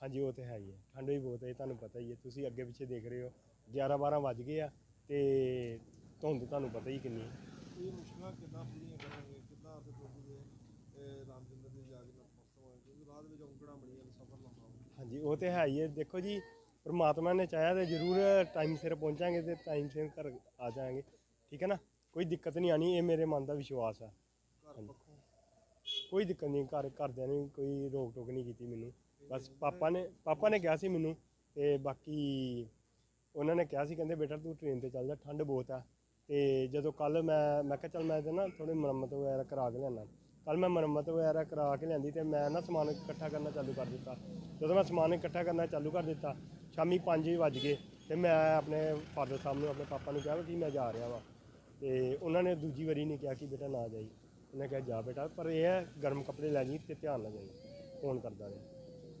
ਹਾਂਜੀ ਉਹ ਤੇ ਹੈ ਹੀ ਹੈ। ਠੰਡ ਵੀ ਬਹੁਤ ਹੈ ਤੁਹਾਨੂੰ ਪਤਾ ਹੀ ਹੈ। ਤੁਸੀਂ ਅੱਗੇ ਪਿੱਛੇ ਦੇਖ ਰਹੇ ਹੋ 11 12 ਵੱਜ ਗਏ ਆ ਤੇ ਧੁੰਦ ਤੁਹਾਨੂੰ ਪਤਾ ਹੀ ਕਿੰਨੀ ਹੈ। ਇਹ ਮੁਸ਼ਕਲਾਂ ਕਿੱਦਾਂ ਪੂਰੀਆਂ ਕਰਾਂਗੇ ਕਿੱਦਾਂ ਦੇ ਇਹ ਰਾਮਚੰਦਰ ਦੀ ਜਾ ਕੇ ਕਿਉਂਕਿ ਰਾਹ ਦੇ ਵਿੱਚ ਔਂਕੜਾਂ ਬੜੀਆਂ ਨੇ ਸਫ਼ਰ ਲੰਬਾ ਹਾਂਜੀ ਉਹ ਤੇ ਹੈ ਹੀ ਹੈ। ਦੇਖੋ ਜੀ ਪ੍ਰਮਾਤਮਾ ਨੇ ਚਾਹਿਆ ਤੇ ਜ਼ਰੂਰ ਟਾਈਮ ਸਿਰ ਪਹੁੰਚਾਂਗੇ ਤੇ ਟਾਈਮ ਸਿਰ ਘਰ ਆ ਜਾਾਂਗੇ। ਠੀਕ ਹੈ ਨਾ? ਕੋਈ ਦਿੱਕਤ ਨਹੀਂ ਆਣੀ ਇਹ ਮੇਰੇ ਮਨ ਦਾ ਵਿਸ਼ਵਾਸ ਹੈ ਘਰ ਪੱਖੋਂ ਕੋਈ ਦਿੱਕਤ ਨਹੀਂ, ਘਰ, ਘਰਦਿਆਂ ਨੇ ਕੋਈ ਰੋਕ ਟੋਕ ਨਹੀਂ ਕੀਤੀ ਮੈਨੂੰ। ਬਸ ਪਾਪਾ ਨੇ ਪਾਪਾ ਨੇ ਕਿਹਾ ਸੀ ਮੈਨੂੰ ਤੇ ਬਾਕੀ ਉਹਨਾਂ ਨੇ ਕਿਹਾ ਸੀ, ਕਹਿੰਦੇ ਬੇਟਾ ਤੂੰ ਟ੍ਰੇਨ ਤੇ ਚੱਲ ਜਾ, ਠੰਡ ਬਹੁਤ ਆ। ਤੇ ਜਦੋਂ ਕੱਲ ਮੈਂ ਮੈਂ ਕਿਹਾ ਚੱਲ ਮੈਂ ਇਹਦੇ ਨਾ ਥੋੜੀ ਮੁਰੰਮਤ ਵਗੈਰਾ ਕਰਾ ਕੇ ਲਿਆਣਾ ਕੱਲ ਮੈਂ ਮੁਰੰਮਤ ਵਗੈਰਾ ਕਰਾ ਕੇ ਲਿਆਂਦੀ ਤੇ ਮੈਂ ਨਾ ਸਮਾਨ ਇਕੱਠਾ ਕਰਨਾ ਚਾਲੂ ਕਰ ਦਿੱਤਾ। ਜਦੋਂ ਮੈਂ ਸਮਾਨ ਇਕੱਠਾ ਕਰਨਾ ਚਾਲੂ ਕਰ ਦਿੱਤਾ, ਸ਼ਾਮੀ 5 ਵੱਜ ਗਏ ਤੇ ਮੈਂ ਆਪਣੇ ਫਾਦਰ ਸਾਹਿਬ ਨੂੰ, ਆਪਣੇ ਪਾਪਾ ਨੂੰ ਕਿਹਾ ਵੀ ਕਿ ਮੈਂ ਜਾ ਰਿਹਾ ਵਾਂ। ਤੇ ਉਹਨਾਂ ਨੇ ਦੂਜੀ ਵਾਰੀ ਨਹੀਂ ਕਿਹਾ ਕਿ ਬੇਟਾ ਨਾ ਜਾਈ। ਉਹਨੇ ਕਿਹਾ, ਜਾ ਬੇਟਾ, ਪਰ ਇਹ ਹੈ, ਗਰਮ ਕੱਪੜੇ ਲੈ ਜੀ ਤੇ ਧਿਆਨ ਨਾਲ ਜਾਈ ਫੋਨ ਕਰਦਾ ਰਿਹਾ।